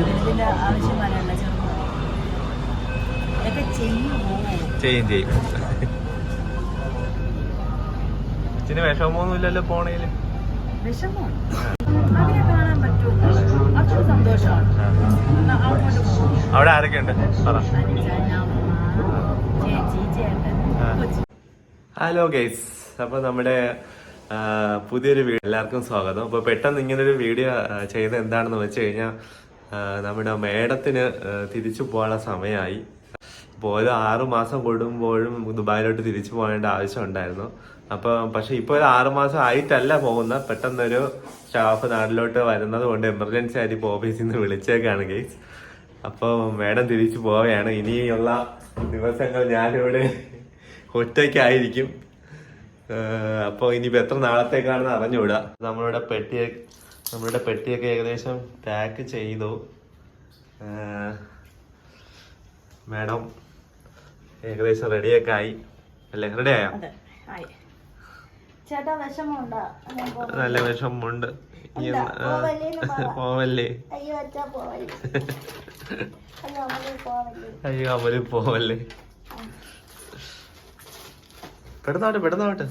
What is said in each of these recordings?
ഇതിന്റെ ആവശ്യം വരണ്ട ചെറുപ്പം ഇതൊക്കെ ചെയ്യുമോ ചെയ്യും ചെയ്യും. അച്ഛന് വിഷമമൊന്നുമില്ലല്ലോ പോണേൽ വിഷമോ. അവരെ കാണാൻ പറ്റുമോ? അതൊരു സന്തോഷമാണ്. അങ്ങോട്ട് പോകും അവിടെ ആരൊക്കെയുണ്ട്? പറ. ചേച്ചി ചേട്ടൻ കൊച്ചു. Hello guys. അപ്പോൾ നമ്മുടെ പുതിയൊരു വീഡിയോ എല്ലാവർക്കും സ്വാഗതം. അപ്പോൾ പെട്ടെന്ന് ഇങ്ങനൊരു വീഡിയോ ചെയ്ത് എന്താണെന്ന് വെച്ച് കഴിഞ്ഞാൽ നമ്മുടെ മേഡത്തിന് തിരിച്ചു പോകാനുള്ള സമയമായി. അപ്പോൾ ഒരു ആറുമാസം കൂടുമ്പോഴും ദുബായിലോട്ട് തിരിച്ചു പോകേണ്ട ആവശ്യം ഉണ്ടായിരുന്നു. അപ്പോൾ പക്ഷെ ഇപ്പോൾ ഒരു ആറുമാസം ആയിട്ടല്ല പോകുന്ന പെട്ടെന്നൊരു സ്റ്റാഫ് നാട്ടിലോട്ട് വരുന്നത് കൊണ്ട് എമർജൻസി ആയിട്ട് ഇപ്പോൾ ഓഫീസിൽ നിന്ന് വിളിച്ചേക്കാണ് ഗെയ്സ് അപ്പോൾ മേഡം തിരിച്ചു പോവുകയാണ്. ഇനിയുള്ള ദിവസങ്ങൾ ഞാനിവിടെ ഒറ്റയ്ക്കായിരിക്കും. അപ്പോൾ ഇനിയിപ്പോൾ എത്ര നാളത്തേക്കാണെന്ന് അറിഞ്ഞുകൂടാ. നമ്മളിവിടെ പെട്ടി നമ്മളുടെ പെട്ടിയൊക്കെ ഏകദേശം പാക്ക് ചെയ്തു. മാഡം ഏകദേശം റെഡിയൊക്കെ ആയി. അല്ലേ? റെഡി ആയോ? നല്ല വിഷമമുണ്ട്. പോവല്ലേ? അയ്യോ അച്ഛാ പോവല്ലേ. പെടുന്നാവട്ടെ പെടുന്നാവട്ടെ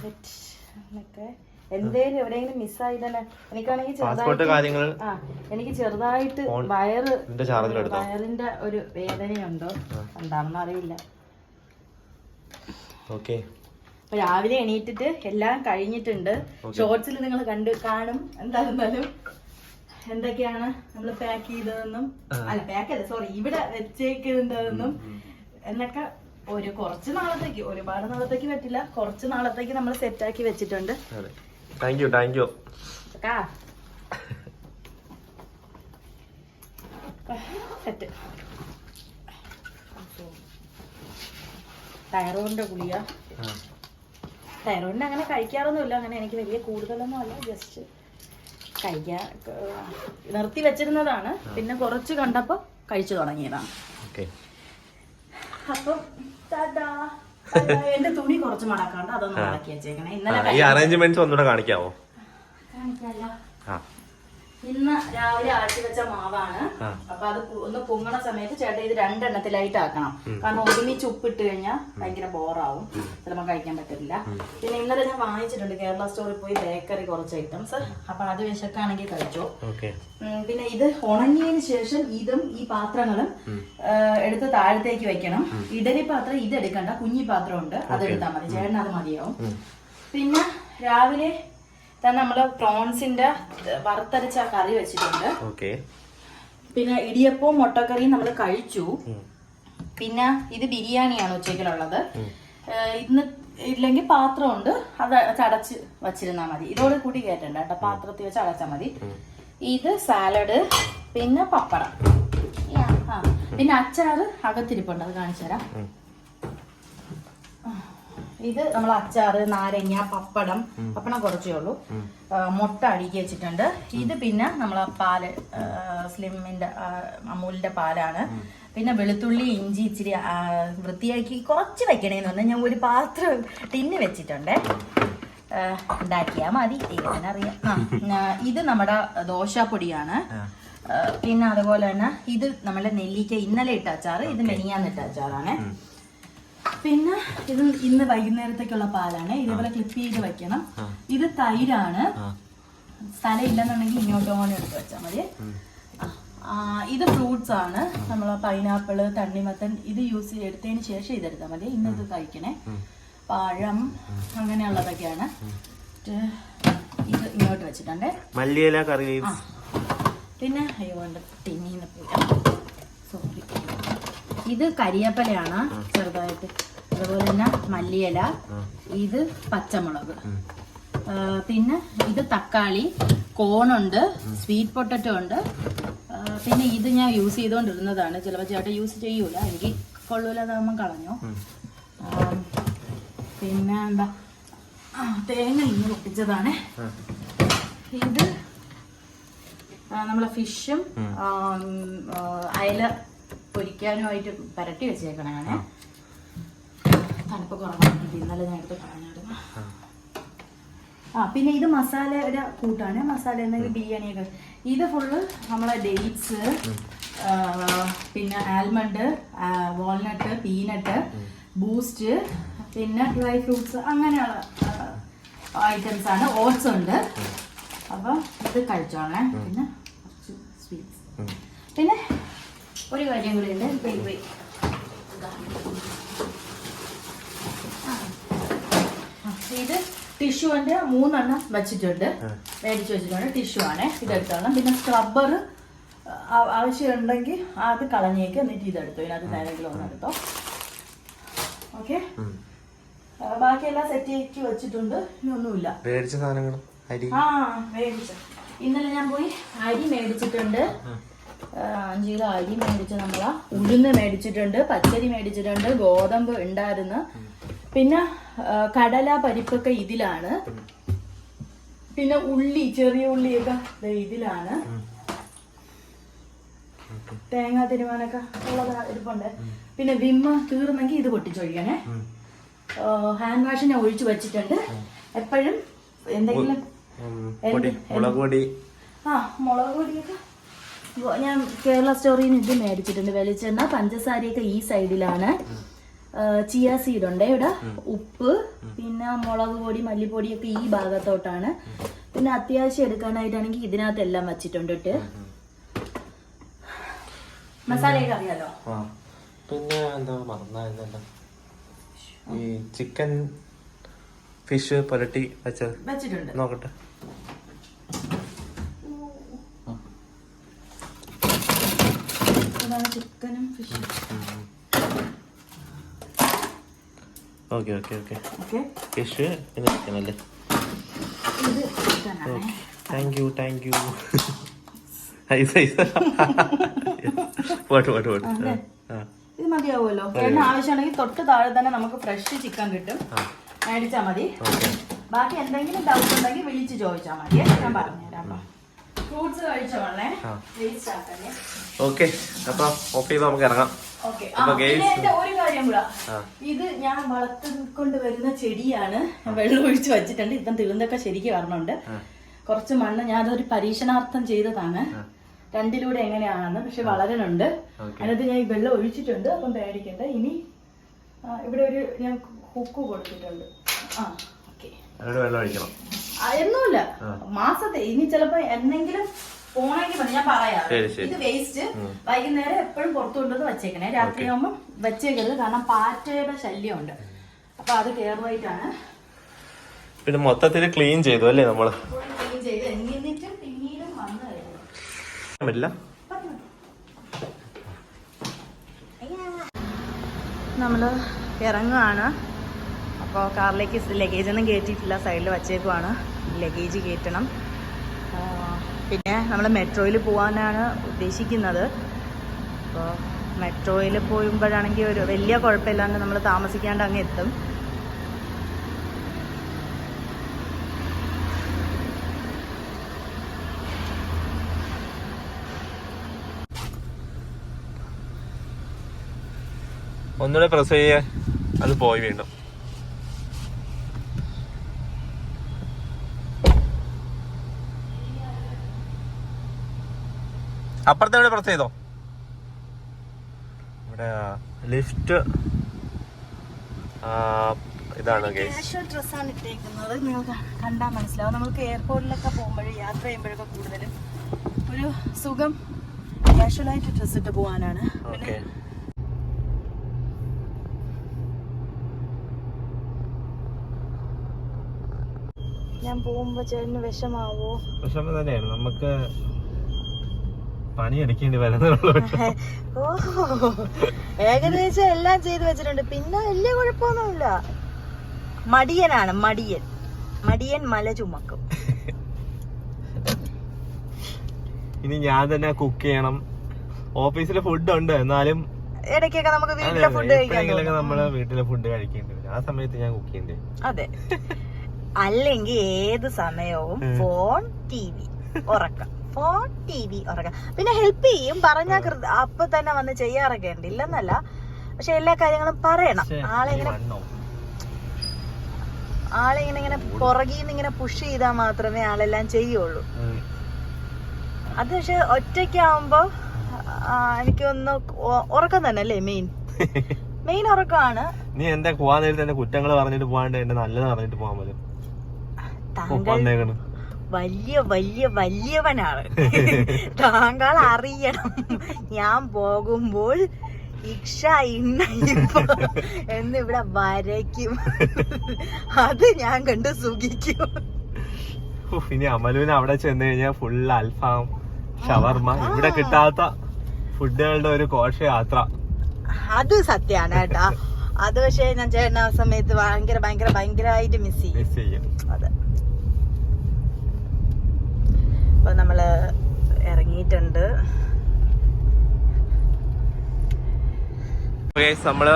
എന്തേലും എവിടെയെങ്കിലും തന്നെ എനിക്കാണെങ്കിൽ പാസ്പോർട്ട് കാര്യങ്ങൾ ആ എനിക്ക് ചെറുതായിട്ട് വയറ് വയറിന്റെ ഒരു വേദനയുണ്ടോ? എന്താണെന്ന് അറിയില്ല. ഓക്കെ. രാവിലെ എണീറ്റിട്ട് എല്ലാം കഴിഞ്ഞിട്ടുണ്ട്. ഷോർട്സിൽ നിങ്ങൾ കണ്ട് കാണും എന്തായിരുന്നാലും. എന്തൊക്കെയാണ് നമ്മൾ പാക്ക് ചെയ്തതെന്നും. അല്ല പാക്ക് അല്ല സോറി ഇവിടെ വെച്ചേക്കുന്നതെന്നും. എന്നൊക്കെ ഒരു കുറച്ച് നാളത്തേക്ക് ഒരുപാട് നാളത്തേക്ക് പറ്റില്ല. കുറച്ച് നാളത്തേക്ക് നമ്മൾ സെറ്റാക്കി വെച്ചിട്ടുണ്ട്. താങ്ക് യു താങ്ക് യു തൈറോയിഡിന്റെ ഗുളിക തൈറോയിഡിന്റെ അങ്ങനെ കഴിക്കാറൊന്നുമില്ല അങ്ങനെ എനിക്ക് വലിയ കൂടുതലൊന്നും അല്ല ജസ്റ്റ് കഴിക്കാൻ നിർത്തി വെച്ചിരുന്നതാണ്. പിന്നെ കുറച്ച് കണ്ടപ്പോൾ കഴിച്ചു തുടങ്ങിയതാണ്. അപ്പൊ. എന്റെ തുണി കുറച്ച് മടക്കാണ്ട് അതൊന്ന് മടക്കി വെച്ചേക്കണേ. ഇന്നലെ ഈ അറേഞ്ച്മെന്റ്സ് ഒന്നുകൂടെ കാണിക്കാവോ? കാണിക്കാലോ ആ. ഇന്ന് രാവിലെ ആഴ്ച വെച്ച മാവാണ്. അപ്പൊ അത് ഒന്ന് പൊങ്ങണ സമയത്ത് ചേട്ടൻ ഇത് രണ്ടെണ്ണത്തിലായിട്ട് ആക്കണം കാരണം ഒരുമിച്ച് ഉപ്പിട്ട് കഴിഞ്ഞാൽ ഭയങ്കര ബോറാവും ചിലപ്പോൾ കഴിക്കാൻ പറ്റില്ല പിന്നെ ഇന്നലെ ഞാൻ വാങ്ങിച്ചിട്ടുണ്ട് കേരള സ്റ്റോറിൽ പോയി ബേക്കറി കുറച്ച് ഐറ്റംസ് അപ്പൊ അത് വിശക്കാണെങ്കിൽ കഴിച്ചോ. പിന്നെ ഇത് ഉണങ്ങിയതിന് ശേഷം ഇതും ഈ പാത്രങ്ങളും എടുത്ത് താഴത്തേക്ക് വെക്കണം. ഇഡലി പാത്രം ഇതെടുക്കണ്ട കുഞ്ഞി പാത്രം ഉണ്ട് അത് എടുത്താൽ മതി. ചേട്ടൻ അത് മതിയാവും. പിന്നെ രാവിലെ നമ്മൾ പ്രോൺസിന്റെ വറുത്തരച്ച കറി വെച്ചിട്ടുണ്ട്. ഓക്കെ. പിന്നെ ഇടിയപ്പവും മുട്ടക്കറിയും നമ്മൾ കഴിച്ചു. പിന്നെ ഇത് ബിരിയാണിയാണ് ഉച്ചയ്ക്കുള്ളത്. ഇന്ന് ഇല്ലെങ്കിൽ പാത്രമുണ്ട്. അത് ചടച്ച് വച്ചിരുന്നാൽ മതി. ഇതോട് കൂടി കയറ്റണ്ട കേട്ടോ. പാത്രത്തിൽ വെച്ച് അടച്ചാൽ മതി. ഇത് സാലഡ് പിന്നെ പപ്പടം. പിന്നെ അച്ചാറ് അകത്തിരിപ്പുണ്ട്. അത് കാണിച്ചു തരാം. ഇത് നമ്മൾ അച്ചാറ് നാരങ്ങ പപ്പടം പപ്പടം കുറച്ചേ ഉള്ളൂ. മുട്ട അടുക്കി വെച്ചിട്ടുണ്ട്. ഇത് പിന്നെ നമ്മൾ പാൽ സ്ലിമിന്റെ സ്ലിമ്മിന്റെ അമൂലിന്റെ പാലാണ്. പിന്നെ വെളുത്തുള്ളി ഇഞ്ചി ഇച്ചിരി വൃത്തിയാക്കി കുറച്ച് വെക്കണേന്ന് പറഞ്ഞാൽ ഞാൻ ഒരു പാത്രം ടിന്ന് വെച്ചിട്ടുണ്ട്. ഉണ്ടാക്കിയാ മതി. അറിയാം. ഇത് നമ്മുടെ ദോശപ്പൊടിയാണ്. പിന്നെ അതുപോലെ തന്നെ ഇത് നമ്മുടെ നെല്ലിക്ക ഇന്നലെ ഇട്ട അച്ചാറ് ഇത് മെനിയാന്നിട്ട അച്ചാറാണ്. പിന്നെ ഇത് ഇന്ന് വൈകുന്നേരത്തേക്കുള്ള പാലാണ്. ഇതേപോലെ ക്ലിപ്പ് ചെയ്ത് വെക്കണം. ഇത് തൈരാണ്. സ്ഥലം ഇല്ലെന്നുണ്ടെങ്കിൽ ഇങ്ങോട്ട് ഓണം എടുത്ത് വെച്ചാൽ മതി. ഇത് ഫ്രൂട്ട്സ് ആണ്. നമ്മൾ പൈനാപ്പിൾ തണ്ണിമത്തൻ ഇത് യൂസ് എടുത്തതിന് ശേഷം ഇതെടുത്താൽ മതി. ഇന്ന് ഇത് കഴിക്കണേ പഴം അങ്ങനെയുള്ളതൊക്കെയാണ്. ഇത് ഇങ്ങോട്ട് വെച്ചിട്ടുണ്ട്. മല്ലിയില കറി പിന്നെ അയ്യോ തിന്നീന്ന് പോയി. സോറി ഇത് കരിയപ്പലയാണ് ചെറുതായിട്ട്. അതുപോലെ തന്നെ മല്ലിയില ഇത് പച്ചമുളക്. പിന്നെ ഇത് തക്കാളി കോണുണ്ട് സ്വീറ്റ് പൊട്ടറ്റോ ഉണ്ട്. പിന്നെ ഇത് ഞാൻ യൂസ് ചെയ്തുകൊണ്ടിരുന്നതാണ് ചിലപ്പോൾ ചേട്ടൻ യൂസ് ചെയ്യൂല. എനിക്ക് കൊള്ളൂല അതാകുമ്പോൾ കളഞ്ഞു പിന്നെ എന്താ? തേങ്ങ ഇന്ന് പൊട്ടിച്ചതാണ്. ഇത് നമ്മളെ ഫിഷും അയല പൊരിക്കാനുമായിട്ട് പരട്ടി വെച്ചേക്കണാണ് തണുപ്പ് കുറവാണ് ഇന്നലെ ഞാൻ എടുത്ത് ആ പിന്നെ ഇത് മസാലയുടെ കൂട്ടാണ്. മസാല എന്തെങ്കിലും ബിരിയാണിയൊക്കെ. ഇത് ഫുള്ള് നമ്മളെ ഡേറ്റ്സ് പിന്നെ ആൽമണ്ട് വാൾനട്ട് പീനട്ട് ബൂസ്റ്റ് പിന്നെ ഡ്രൈ ഫ്രൂട്ട്സ് അങ്ങനെയുള്ള ഐറ്റംസ് ആണ്. ഓട്സ് ഉണ്ട്. അപ്പം ഇത് കഴിച്ചോളെ പിന്നെ കുറച്ച് സ്വീറ്റ്സ്. പിന്നെ ഒരു കാര്യം കൂടി ഉണ്ട്. പോയി. വെയ് ഇത് ടിഷ്യൂവിന്റെ മൂന്നെണ്ണം വെച്ചിട്ടുണ്ട്. മേടിച്ച് വെച്ചിട്ടുണ്ട്. ടിഷ്യൂ ആണ്. ഇതെടുത്തോളാം പിന്നെ സ്ക്രബ്ബർ ആവശ്യമുണ്ടെങ്കിൽ അത് കളഞ്ഞേക്ക് എന്നിട്ട് ഇതെടുത്തു ഇതിനകത്ത് നേരെങ്കിലും ഒന്ന് എടുത്തോ. ഓക്കെ ബാക്കിയെല്ലാം സെറ്റ് ആക്കി വെച്ചിട്ടുണ്ട്. ഇനിയൊന്നുമില്ല മേടിച്ച സാധനങ്ങൾ അരി? ആ മേടിച്ച. ഇന്നലെ ഞാൻ പോയി അരി മേടിച്ചിട്ടുണ്ട്. അഞ്ച് കിലോ അരി മേടിച്ച നമ്മളാ ഉഴുന്ന് മേടിച്ചിട്ടുണ്ട് പച്ചരി മേടിച്ചിട്ടുണ്ട് ഗോതമ്പ് ഉണ്ടായിരുന്നു. പിന്നെ കടല പരിപ്പൊക്കെ ഇതിലാണ്. പിന്നെ ഉള്ളി ചെറിയ ഉള്ളിയൊക്കെ ഇതിലാണ്. തേങ്ങ തിരുവാനൊക്കെ ഉള്ളത് ഇരിപ്പുണ്ട്. പിന്നെ വിമ്മ തീർന്നെങ്കിൽ ഇത് പൊട്ടിച്ചൊഴിക്കണേ. ഹാൻഡ് വാഷ് ഞാൻ ഒഴിച്ചു വെച്ചിട്ടുണ്ട്. എപ്പോഴും എന്തെങ്കിലും പൊടി മുളക് പൊടി. ആ മുളക് പൊടിയൊക്കെ. ഞാൻ കേരള സ്റ്റോറിൽ നിന്ന് ഇത് മേടിച്ചിട്ടുണ്ട്. വെളിച്ചെണ്ണ പഞ്ചസാരയൊക്കെ ഈ സൈഡിലാണ്. ചിയ സീഡ് ഉണ്ട്. ഇവിടെ ഉപ്പ് പിന്നെ മുളക് പൊടി മല്ലിപ്പൊടിയൊക്കെ ഈ ഭാഗത്തോട്ടാണ്. പിന്നെ അത്യാവശ്യം എടുക്കാനായിട്ടാണെങ്കിൽ ഇതിനകത്ത് എല്ലാം വച്ചിട്ടുണ്ട് ഇട്ട്. മസാലയൊക്കെ അറിയാലോ? പിന്നെ എന്താ മറന്നായിരുന്നല്ലോ ഈ ചിക്കൻ ഫിഷ് പുരട്ടി വെച്ചത് വെച്ചിട്ടുണ്ട്. നോക്കട്ടെ. ചിക്കനും ഫിഷും okay okay okay okay fish പിന്നെ ചിക്കൻ അല്ലേ thank you thank you ice ice what what what ആ ഇത് മതിയാവുമല്ലോ. എണ്ണ ആവശ്യമാണെങ്കിൽ തൊട്ട് താഴെ തന്നെ നമുക്ക് ഫ്രഷ് ചിക്കൻ കിട്ടും. മേടിച്ചാൽ മതി. ബാക്കി എന്തെങ്കിലും ഡൗട്ട് ഉണ്ടെങ്കിൽ വിളിച്ച് ചോദിച്ചാൽ മതി. ഞാൻ പറഞ്ഞുതരാം ഫ്രൂട്ട്സ് കഴിച്ചോളേ. വേസ്റ്റ് ആക്കല്ലേ ഓക്കെ അപ്പൊ ഓഫ് ചെയ്ത് നമുക്ക് ഇറങ്ങാം. ഒരു കാര്യം കൂടെ. ഇത് ഞാൻ വളർത്തിക്കൊണ്ട് വരുന്ന ചെടിയാണ് വെള്ളം ഒഴിച്ച് വെച്ചിട്ടുണ്ട്. ഇപ്പം തീർന്നൊക്കെ ശരിക്ക് വരണുണ്ട്. കുറച്ച് മണ്ണ് ഞാൻ അതൊരു പരീക്ഷണാർത്ഥം ചെയ്തതാണ്. രണ്ടിലൂടെ എങ്ങനെയാണെന്ന് പക്ഷെ വളരണുണ്ട്. അതിനകത്ത് ഞാൻ ഈ വെള്ളം ഒഴിച്ചിട്ടുണ്ട്. അപ്പം പേടിക്കണ്ട. ഇനി ഇവിടെ ഒരു ഞാൻ ഹുക്ക് കൊടുത്തിട്ടുണ്ട്. ആ ഓക്കെ ഒന്നുമില്ല മാസത്തെ ഇനി ചിലപ്പോ എന്തെങ്കിലും പോണെങ്കിൽ പറഞ്ഞു ഞാൻ പറയാം ശരി, ശരി. ഇത് വേസ്റ്റ് വൈകുന്നേരം എപ്പോഴും പുറത്തു കൊണ്ടുവന്ന് വെച്ചേക്കണേ. രാത്രിയാകുമ്പോൾ വെച്ചേക്കരുത്. കാരണം പാറ്റയുടെ ശല്യമുണ്ട്. അപ്പൊ അത് കേറുമായിട്ടാണ് പിന്നെ മൊത്തത്തിൽ ക്ലീൻ ചെയ്തു അല്ലേ നമ്മൾ? ക്ലീൻ ചെയ്ത് എന്നിട്ട് പിന്നീടും വന്നു കഴിഞ്ഞു പറ്റില്ല നമ്മൾ ഇറങ്ങുകയാണ് അപ്പോൾ കാറിലേക്ക് ലഗേജ് ഒന്നും കയറ്റിയിട്ടില്ല സൈഡിൽ വച്ചേക്കുവാണ്. ലഗേജ് കയറ്റണം ആ, പിന്നെ നമ്മൾ മെട്രോയിൽ പോകാനാണ് ഉദ്ദേശിക്കുന്നത്. അപ്പോൾ മെട്രോയിൽ പോകുമ്പോഴാണെങ്കിൽ ഒരു വലിയ കുഴപ്പമില്ലാണ്ട് നമ്മൾ താമസിക്കാണ്ട് അങ്ങ് എത്തും. ഒന്നുകൂടെ പ്രസ് ചെയ്യേ. അത് പോയി വീണ്ടും. അപ്പുറത്തെ എവിടെ പ്രസ് ചെയ്തോ? ഇവിടെ ലിഫ്റ്റ് ഇതാണ് കാഷ്വൽ ഡ്രസ്സാണ് ഇട്ടേക്കുന്നത്. നിങ്ങൾക്ക് കണ്ടാൽ മനസ്സിലാവും. നമുക്ക് എയർപോർട്ടിലൊക്കെ പോകുമ്പോഴും യാത്ര ചെയ്യുമ്പോഴൊക്കെ കൂടുതലും ഒരു സുഖം കാഷ്വലായിട്ട് ഡ്രസ്സ് ഇട്ട് പോകാനാണ് ഓക്കെ ഞാൻ പോകുമ്പോ ചേട്ടന് വിഷമാവോ? വിഷമം തന്നെയാണ്. നമുക്ക് പണിയെടുക്കേണ്ടി വരുന്നുള്ളൂ ഏകദേശം എല്ലാം ചെയ്തു വെച്ചിട്ടുണ്ട്. പിന്നെ വലിയ കുഴപ്പമൊന്നുമില്ല. മടിയനാണ് മടിയൻ. മടിയൻ മല ചുമക്കും. ഇനി ഞാൻ തന്നെ കുക്ക് ചെയ്യണം. ഓഫീസിലെ ഫുഡ് ഉണ്ട്. എന്നാലും ഇടയ്ക്കൊക്കെ നമുക്ക് വീട്ടിലെ ഫുഡ് കഴിക്കാം. നമ്മൾ വീട്ടിലെ ഫുഡ് കഴിക്കേണ്ടി വരും. ആ സമയത്ത് ഞാൻ കുക്ക് ചെയ്യണ്ടേ അതെ. അല്ലെങ്കിൽ ഏത് സമയവും ഫോൺ ടി വി. ഉറക്കം. ഫോൺ ടി വി ഉറക്കം. പിന്നെ ഹെൽപ്പ് ചെയ്യും. പറഞ്ഞാൽ അപ്പൊ തന്നെ വന്ന് ചെയ്യാറൊക്കെ ഉണ്ട്. ഇല്ലെന്നല്ല. പക്ഷെ എല്ലാ കാര്യങ്ങളും പറയണം. ആളെങ്ങനെ ആളെങ്ങനെ ഇങ്ങനെ പുറകിൽ നിന്ന് ഇങ്ങനെ പുഷ് ചെയ്താൽ മാത്രമേ ആളെല്ലാം ചെയ്യുള്ളൂ. അത് പക്ഷെ ഒറ്റയ്ക്കാവുമ്പോ എനിക്കൊന്ന് ഉറക്കം തന്നെ അല്ലേ മെയിൻ മെയിൻ ഉറക്കമാണ്. നീ എന്താ പോവാൻ നേരത്തെ കുറ്റങ്ങൾ പറഞ്ഞിട്ട് പോകാണ്ട് എന്റെ നല്ലത് പറഞ്ഞിട്ട് പോകാൻ പറ്റും താങ്കൾ വന്നേക്കണ്. വലിയ വലിയ വലിയവനാണ്. താങ്കൾ അറിയണം. ഞാൻ പോകുമ്പോൾ ഇക്ഷ ഇന്ന എന്നിവിടെ വരയ്ക്കും. അത് ഞാൻ കണ്ട് സുഖിക്കും. ഇനി അമലുവിന് അവിടെ ചെന്ന് കഴിഞ്ഞാൽ ഫുൾ അൽഫാം ഷവർമ ഇവിടെ കിട്ടാത്ത ഫുഡുകളുടെ ഒരു ഘോഷയാത്ര. അത് സത്യാണ് കേട്ടാ. അത് പക്ഷേ ഞാൻ ചേട്ടൻ ആ സമയത്ത് ഭയങ്കര ഭയങ്കര ഭയങ്കരമായിട്ട് മിസ് ചെയ്യും. മിസ് ചെയ്യും. അതെ. അപ്പൊ നമ്മൾ ഇറങ്ങിയിട്ടുണ്ട്. നമ്മൾ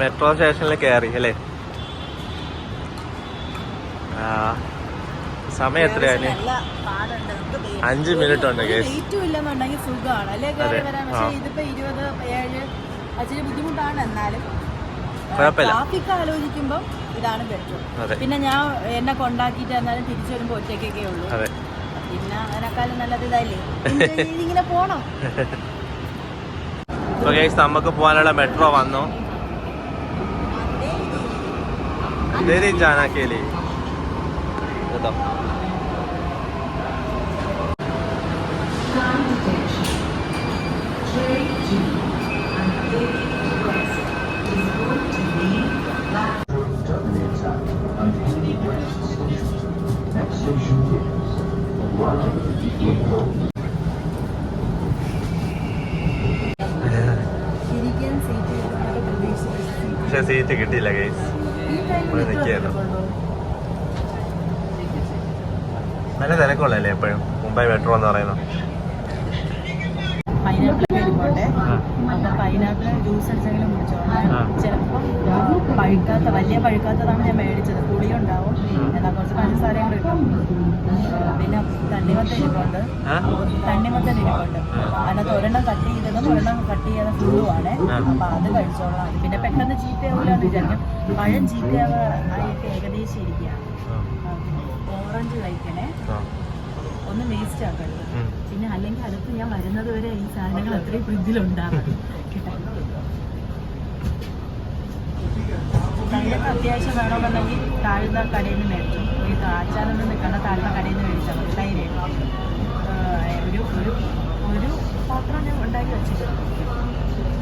മെട്രോ സ്റ്റേഷനിൽ കയറി അല്ലേ? സമയം എത്രയാണ് അഞ്ച് മിനിറ്റ് ഉണ്ട്. ട്രാഫിക് ആലോചിക്കുമ്പോൾ ഇതാണ് ബെറ്റർ പിന്നെ ഞാൻ എന്നെ കൊണ്ടാക്കിയിട്ട് എന്നാലും തിരിച്ചു വരുമ്പോ ഒറ്റയ്ക്കൊക്കെ ഉള്ളൂ. പിന്നെ അതിനേക്കാളും നല്ലത് ഇതല്ലേ ഇതിങ്ങനെ പോണം. നമുക്ക് പോകാനുള്ള മെട്രോ വന്നു. ജാനാക്കേലി കേട്ടോ Next station. here. പക്ഷെ സീറ്റ് കിട്ടിയില്ല ഗൈസ് നിൽക്കുകയായിരുന്നു. നല്ല തിരക്കുള്ളല്ലേ എപ്പോഴും? മുംബൈ മെട്രോ എന്ന് പറയുന്നത്. പൈനാപ്പിൾ പൈനാപ്പിൾ ജ്യൂസ് അടിച്ചെങ്കിലും കുടിച്ചോളാം. ആ. പഴുക്കാത്ത വലിയ പഴുക്കാത്തതാണ് ഞാൻ മേടിച്ചത്. പുളിയുണ്ടാവും. എന്നാൽ കുറച്ച് പഞ്ചസാരയും കൂടെ പിന്നെ തണ്ണിമത്തൻ ഇരിപ്പുണ്ട്? തണ്ണിമത്തൻ ഇരിപ്പുണ്ട്. അതിനകത്ത് ഒരെണ്ണം കട്ട് ചെയ്തതും ഒരെണ്ണം കട്ട് ചെയ്യാതെ ഫുള്ളുമാണ്. അപ്പൊ അത് കഴിച്ചോളാം. പിന്നെ പെട്ടെന്ന് ചീത്തയാവില്ലെന്ന് വിചാരിക്കും. പഴം ചീത്തയാവ് ആയിട്ട് ഏകദേശം ഇരിക്കുകയാണ്. ഓറഞ്ച് കഴിക്കണേ. ഒന്ന് വേസ്റ്റ് ആക്കരുത്. പിന്നെ അല്ലെങ്കിൽ അടുത്ത് ഞാൻ വരുന്നത് വരെ ഈ സാധനങ്ങൾ അത്രയും ഫ്രിഡ്ജിലുണ്ടാകും തൈരൊക്കെ അത്യാവശ്യം വേണമെന്നുണ്ടെങ്കിൽ താഴ്ന്ന കടയിൽ നിന്ന് മേടിച്ചു. ഈ ആച്ചാനൊന്നും നിൽക്കേണ്ട താഴ്ന്ന കടയിൽ നിന്ന് മേടിച്ചാൽ മതി. തൈര്. ഒരു ഒരു ഒരു പാത്രം ഞാൻ ഉണ്ടാക്കി വെച്ചിട്ടുണ്ട്.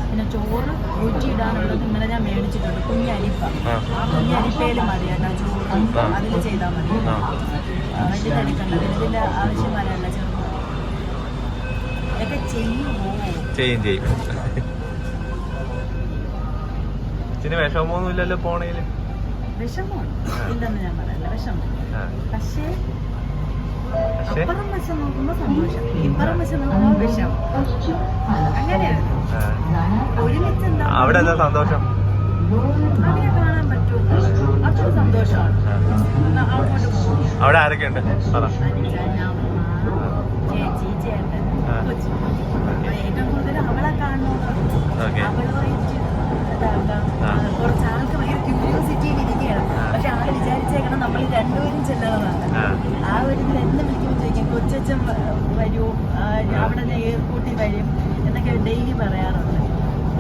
പിന്നെ ചോറ് ഊറ്റിയിടാനുള്ളത് ഇന്നലെ ഞാൻ മേടിച്ചിട്ടുണ്ട്. കുഞ്ഞരിപ്പ ആ. കുഞ്ഞരിപ്പയിൽ മതി കേട്ടോ ചോറ്. അതിൽ ചെയ്താൽ മതി. വലിയ തിരക്കുണ്ട് ഇതിന്റെ ആവശ്യം വരാനുള്ള ചെറുപ്പം ഇതൊക്കെ ചെയ്യുമോ ചെയ്യും ചെയ്യും. ഇച്ചിരി വിഷമമൊന്നുമില്ലല്ലോ പോണേൽ. വിഷമമാണ് ആ. ഇല്ലെന്ന് ഞാൻ പറയല്ല വിഷമം. പക്ഷേ അപ്പുറം വശം നോക്കുമ്പോൾ സന്തോഷം. ഇപ്പുറം വശം നോക്കുമ്പോൾ വിഷമം. അങ്ങനെയാണ്. ഒരുമിച്ച് അവിടെ എന്താ സന്തോഷം? അവിടെ കാണാൻ പറ്റുമോ? അതൊരു സന്തോഷമാണ്. അവിടെ ആരൊക്കെയുണ്ട്? പറ. അനുജൻ, അമ്മ, ചേച്ചി ചേട്ടൻ ആ. കൊച്ചു. അപ്പൊ ഏറ്റവും കൂടുതൽ അവളെ കാണണമെന്ന്. ആ. കുറച്ച് ആൾക്ക് ഭയങ്കര ക്യൂരിയോസിറ്റിയിൽ ഇരിക്കുകയാണ്. പക്ഷെ ആൾ വിചാരിച്ചേക്കണം നമ്മൾ രണ്ടുപേരും ചെല്ലണമെന്നാണ് ആ. ഒരു ഇതിൽ എന്ന് വിളിക്കുമ്പോൾ ചോദിക്കും. കൊച്ചച്ഛൻ വരൂ അവിടെ എയർപോർട്ടിൽ വരും എന്നൊക്കെ ഡെയിലി പറയാറുണ്ട്.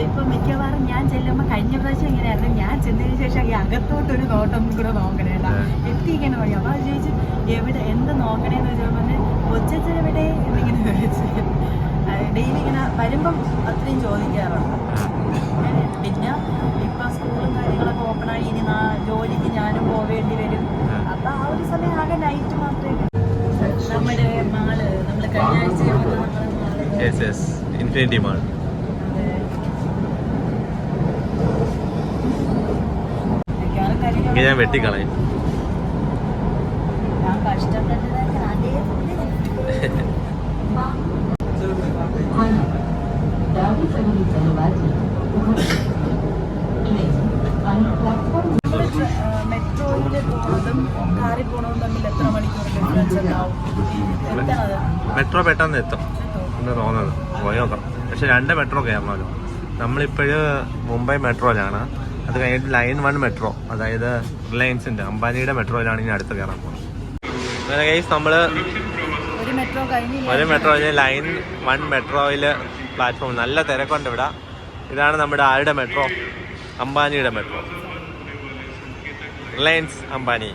ഇപ്പൊ മിക്കവാറും ഞാൻ ചെല്ലുമ്പോൾ കഴിഞ്ഞ പ്രാവശ്യം ഇങ്ങനെയായിരുന്നു. ഞാൻ ചെന്നതിന് ശേഷം ഈ അകത്തോട്ടൊരു നോട്ടം കൂടെ നോക്കണേടാ ആ. എത്തിക്കണം വഴി. അപ്പൊ ചോദിച്ചു എവിടെ എന്ത് നോക്കണേന്ന് ചോദിച്ചപ്പോൾ കൊച്ചച്ഛൻ എവിടെ? എന്നിങ്ങനെ ചോദിച്ചു. ഡെയിലി ഇങ്ങനെ വരുമ്പം അത്രയും ചോദിക്കാറുണ്ട്. പിന്നെ ഇപ്പൊ സ്കൂളും കാര്യങ്ങളൊക്കെ ഓപ്പൺ ആയി ഇനി നാ- ജോലിക്ക് ഞാനും പോവേണ്ടി വരും ആ. അപ്പൊ ആ ഒരു സമയം ആകെ നൈറ്റ് മാത്രമേ കിട്ടൂ. നമ്മുടെ മാൾ നമ്മൾ കഴിഞ്ഞ ആഴ്ച വന്ന നമ്മുടെ mall yes yes infinity mall ഇങ്ങനെ ഞാൻ വെട്ടിക്കളയും. ഞാൻ കഷ്ടപ്പെട്ടതൊക്കെ മെട്രോ പെട്ടെന്ന് എത്തും. എന്ന് തോന്നുന്നത് പോയി നോക്കാം. പക്ഷെ രണ്ട് മെട്രോ കയറണമല്ലോ. നമ്മളിപ്പോഴ് മുംബൈ മെട്രോയിലാണ്. അത് കഴിഞ്ഞിട്ട് ലൈൻ വൺ മെട്രോ അതായത് റിലയൻസിന്റെ അംബാനിയുടെ മെട്രോയിലാണ് ഇനി അടുത്ത് കയറാൻ പോകുന്നത്. അങ്ങനെ നമ്മൾ ഒരു മെട്രോ കഴിഞ്ഞ് ഒരു മെട്രോ ലൈൻ വൺ മെട്രോയിൽ പ്ലാറ്റ്ഫോം നല്ല തിരക്കുണ്ട് ഇവിടെ. ഇതാണ് നമ്മുടെ ആരുടെ മെട്രോ? അംബാനിയുടെ മെട്രോ. റിലയൻസ് അംബാനി.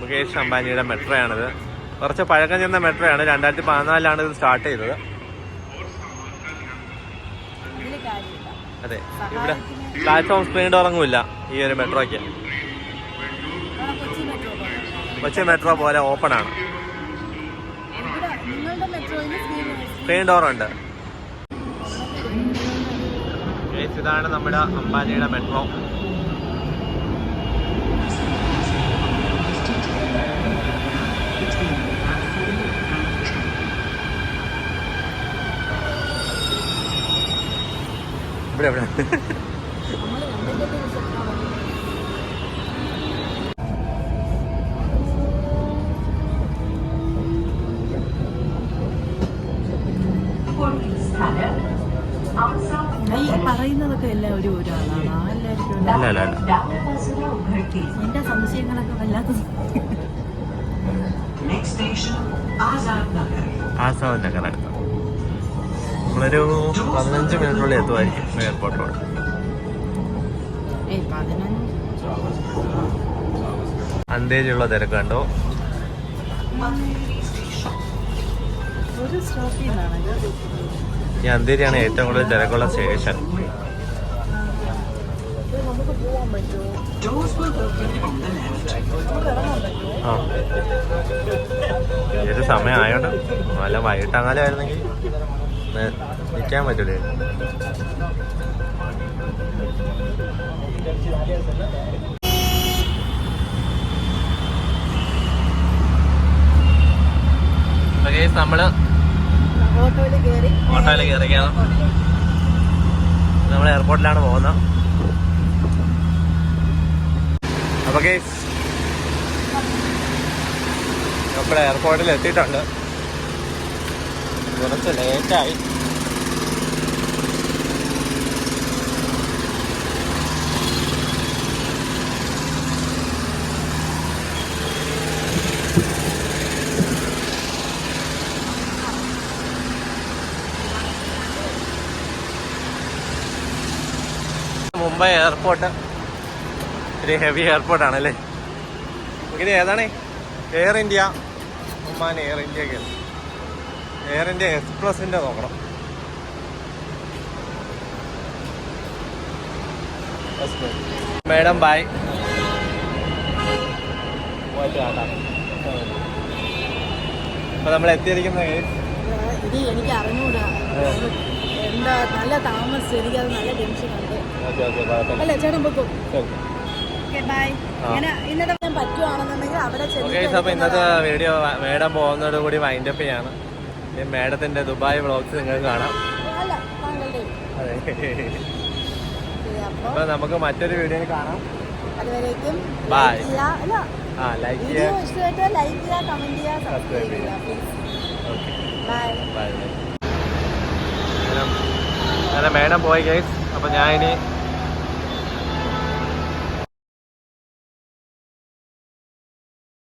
മുകേഷ് അംബാനിയുടെ മെട്രോ ആണിത് കുറച്ച് പഴക്കം ചെന്ന മെട്രോ ആണ് രണ്ടായിരത്തി പതിനാലിലാണ് ഇത് സ്റ്റാർട്ട് ചെയ്തത് അതെ ഇവിടെ പ്ലാറ്റ്ഫോം സ്ക്രീൻ ഉറങ്ങുമില്ല ഈ ഒരു മെട്രോയ്ക്ക്. കൊച്ചി മെട്രോ പോലെ. ഓപ്പൺ ആണ്. സ്ക്രീൻ ഡോറുണ്ട് ഇതാണ് നമ്മുടെ അംബാനിയുടെ മെട്രോ. ഇവിടെ എവിടെ ഈ പറയുന്നതൊക്കെ എല്ലാവരും ഒരാളാണ്. എന്റെ സംശയങ്ങളൊക്കെ വല്ലാത്ത. ആസാദ് നഗർ. പതിനഞ്ച് മിനിറ്റിനുള്ളിൽ എത്തുമായിരിക്കും. എയർപോർട്ടിലോട്ട്. അന്തേജുള്ള തിരക്ക് കണ്ടോ? ഈ അന്തേരിയാണ് ഏറ്റവും കൂടുതൽ തിരക്കുള്ള സ്റ്റേഷൻ. ആ. ഏത് സമയമായോണ്ട് നല്ല വൈകിട്ടങ്ങാലും ആയിരുന്നെങ്കിൽ. നിൽക്കാൻ പറ്റൂലേ? നമ്മൾ ഓട്ടോയിൽ കയറി ഓട്ടോയിൽ കയറിയാണ് നമ്മൾ എയർപോർട്ടിലാണ് പോകുന്നത് അപ്പൊ കേസ് നമ്മുടെ എയർപോർട്ടിൽ എത്തിയിട്ടുണ്ട്. കുറച്ച് ലേറ്റായി മുംബൈ എയർപോർട്ട് ഒരു ഹെവി എയർപോർട്ടാണ് അല്ലേ ഇത് ഏതാണ്? Air India Oman Air India Air India എക്സ്പ്രസിന്റെ നോക്കണം. മേഡം ബായ് അപ്പൊ നമ്മൾ എത്തിയിരിക്കുന്ന ഇത് എനിക്ക് അറിഞ്ഞൂടാ. എന്താ നല്ല താമസിച്ചു എനിക്കത് നല്ല കുഴപ്പമില്ല അല്ല ചേട്ടൻ പൊക്കും. ഇന്നത്തെ പറ്റുവാണെന്നുണ്ടെങ്കിൽ അവിടെ അപ്പൊ ഇന്നത്തെ വീഡിയോ മേഡം പോകുന്നതോട് കൂടി വൈൻഡ് അപ്പ് ചെയ്യാണ്. മേഡത്തിന്റെ ദുബായ് വ്ളോഗ്സ് നിങ്ങൾക്ക് കാണാം. അപ്പൊ നമുക്ക് മറ്റൊരു വീഡിയോ കാണാം. അതുവരേക്കും ബൈ ആ ലൈക്ക് ചെയ്യുക ഇഷ്ടമായിട്ട് ലൈക്ക് ചെയ്യുക കമന്റ് ചെയ്യുക സബ്സ്ക്രൈബ് ചെയ്യുക. ബൈ ബൈ അങ്ങനെ മേഡം പോയി ഗൈസ് അപ്പൊ ഞാൻ ഇനി